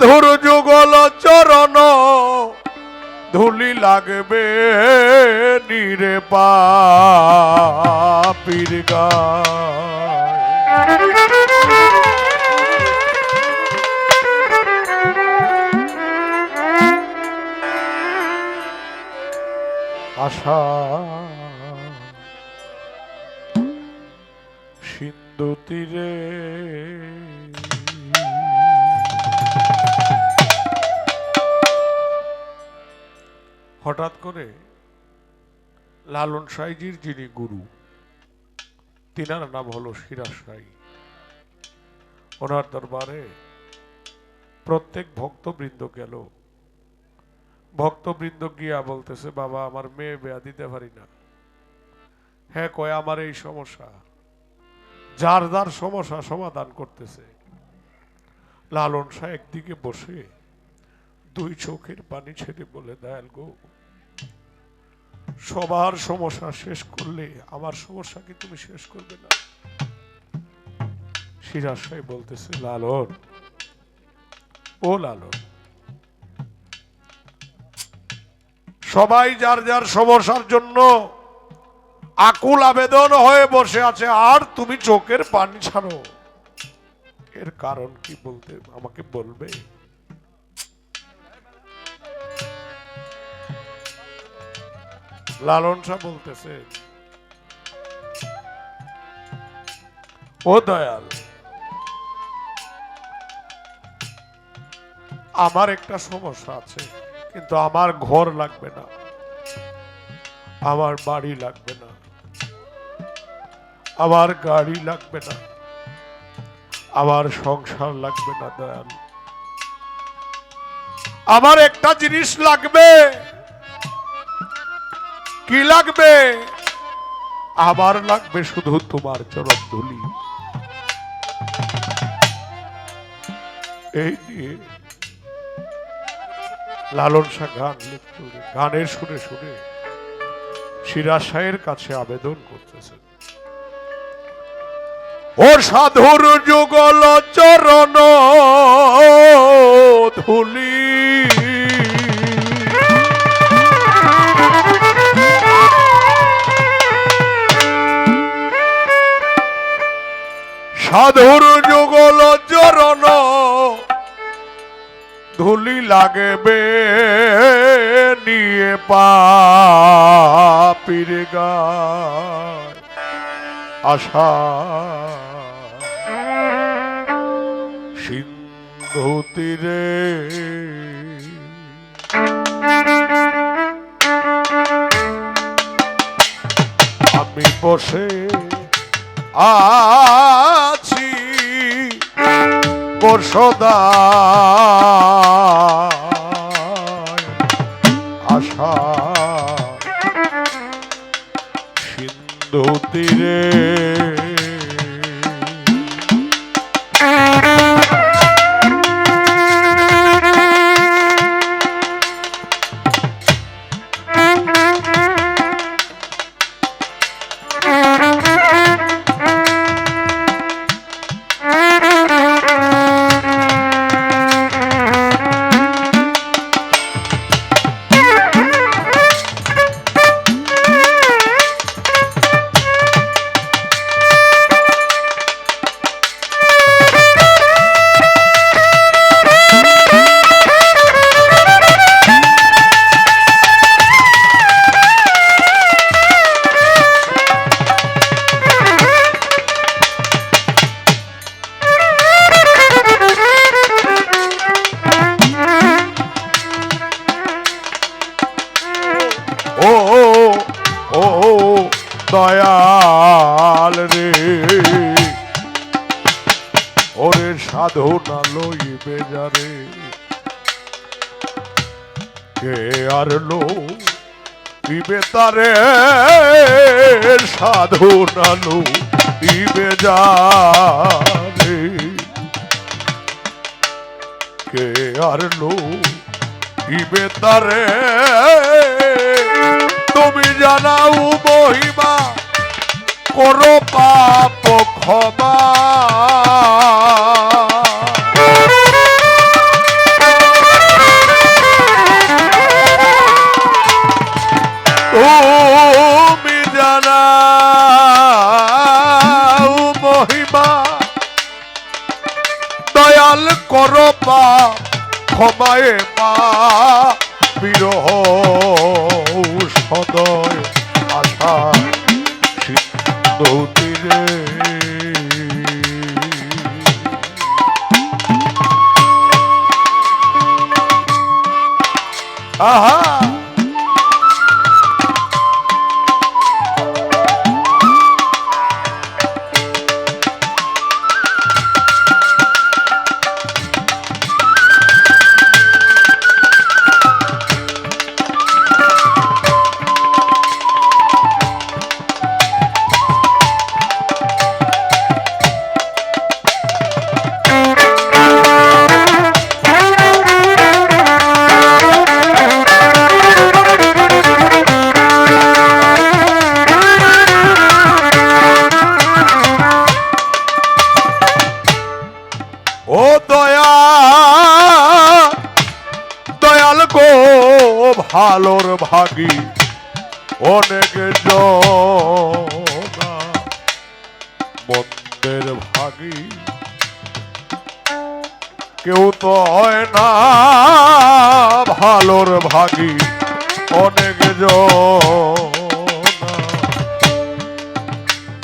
সাধুর যুগল চরণ ধুলি লাগবে নিরে পা গায় হঠাৎ করে লালন সাইজির যিনি গুরু, তিনার নাম হলো সিরাজ সাই। ওনার দরবারে প্রত্যেক ভক্তবৃন্দ গেল। ভক্তবৃন্দ গিয়া বলতেছে, বাবা, আমার মেয়ে বেয়া দিতে পারি না। হ্যাঁ কয়, আমার এই সমস্যা। যার যার সমস্যা সমাধান করতেছে। লালন শাহ একদিকে বসে দুই চোখের পানি ছেড়ে বলে, দয়াল গো সবার সমস্যা শেষ করলে আমার সমস্যা কি তুমি শেষ করবে না? সিরাজ সাহেব বলতেছে, লালন, ও লালন, সবাই যার যার সমস্যার জন্য আকুল আবেদন হয়ে বসে আছে, আর তুমি চোখের পানি ছাড়ো। এর কারণ কি বলতে, আমাকে বলবে? লালন বলতেছে। ও দয়াল, আমার একটা সমস্যা আছে, কিন্তু আমার ঘর লাগবে না, আমার বাড়ি লাগবে না, আমার গাড়ি লাগবে না, আমার সংসার লাগবে না দয়াল। আমার একটা জিনিস লাগবে। কি লাগবে? আবার লাগবে শুধু তোমার চরণ ধুলি এই নিয়ে লালন শাহ গান লিখতে গানের শুনে শুনে সিরাজ শাহের কাছে আবেদন করতেছেন ও সাধুর যুগল চরণ ধুলি সাধুর যুগল চরণ। ধুলি লাগবে নিয়ে পাপির গায় আশা। সিন্ধু তীরে। আমি বসে আছি বর্ষদা আশা সিন্ধু তীরে কে আর লো ইবে তারে সাধু না লো ইবে যারে। কে আর লো ইবে তারে, তুমি জানাও মহিমা, করো পাপ ক্ষমা। সিন্ধু ও দয়া দয়াল গো, ভালোর ভাগি, অনেক মন্দের ভাগী। কেউ তো হয় না, ভালোর ভাগি, অনেক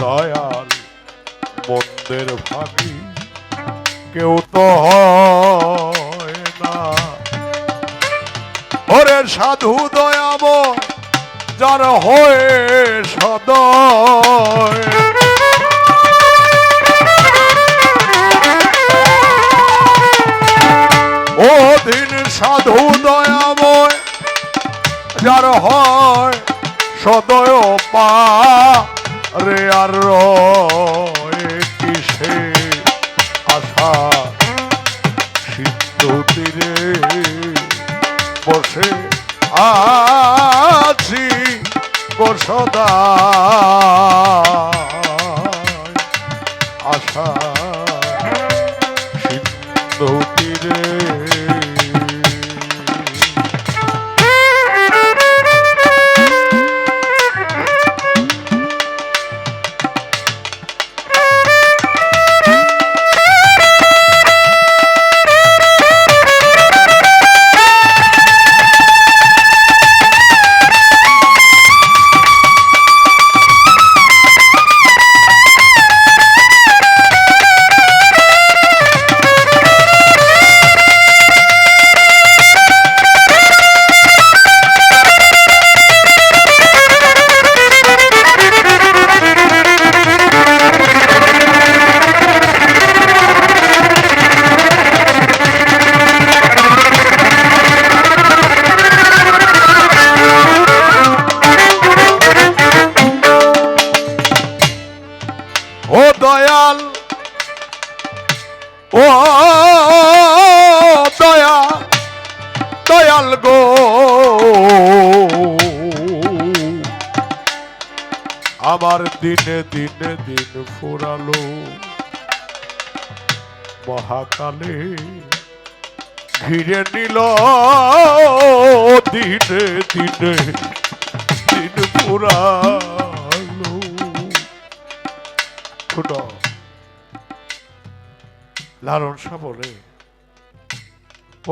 দয়াল, মন্দের ভাগী। কেউ তো হয় না। ওরে সাধু দয়াম, যার হয়ে সদয়। ও দিন সাধু দয়াময় যার হয় সদয় পা রে আর আছি বসদা আমার দিনে দিনে দিন ফুরালো। মহাকালে ঘিরে নিল দিনে দিনে দিন ফুরালো। শুনো, লালন শাহ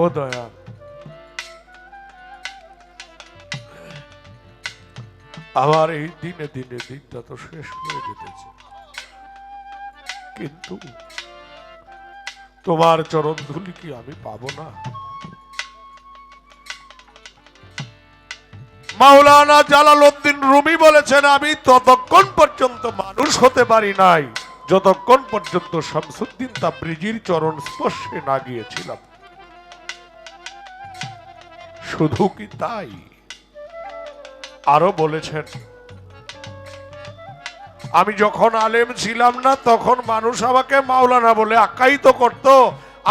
ও দয়া আমার এই দিনে দিনে দিনটা তো শেষ হয়ে যেতেছে। কিন্তু তোমার চরণ ধুলি কি আমি পাবো না? মাওলানা জালালউদ্দিন রুমি বলেছেন, আমি ততক্ষণ পর্যন্ত মানুষ হতে পারি নাই। যতক্ষণ পর্যন্ত শামসুদ্দিন তাবরিজির চরণ স্পর্শে না গিয়েছিলাম। শুধু কি তাই? আরও বলেছেন, আমি যখন আলেম ছিলাম না, তখন মানুষ আমাকে মাওলানা বলে আখ্যায়িত করত।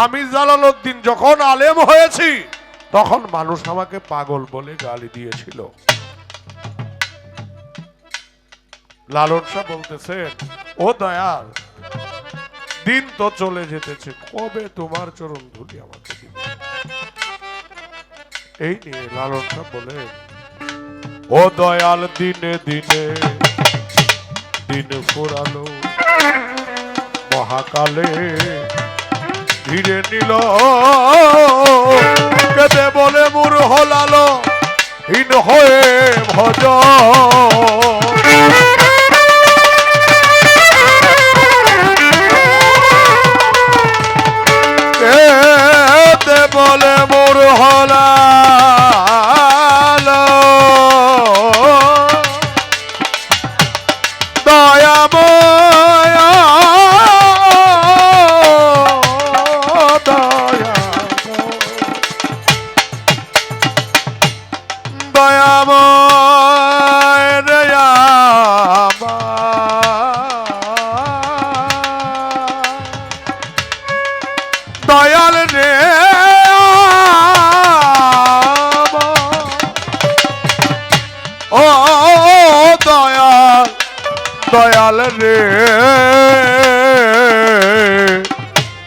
আমি জালালউদ্দিন যখন আলেম হয়েছি, তখন মানুষ আমাকে পাগল বলে গালি দিয়েছিল। লালন শাহ বলতেছেন, ও দয়াল, দিন তো চলে যেতেছে, কবে তোমার চরণ ধুলি আমাকে এই নিয়ে লালন শাহ বলেন ও দয়াল, দিনে দিনে দিন ফুরালো। মহাকালে ঘিরে নিল। কেঁদে বলে মুর হলালো, হীন হয়ে ভজ। বলে মুর হলালো। দয়াল রে। ও দয়াল দয়াল রে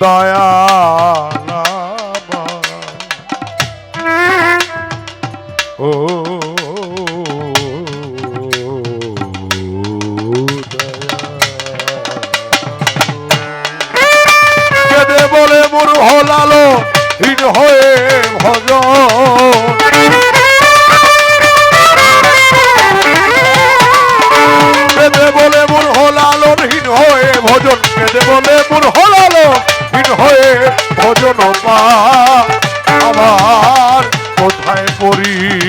দয়াল মরি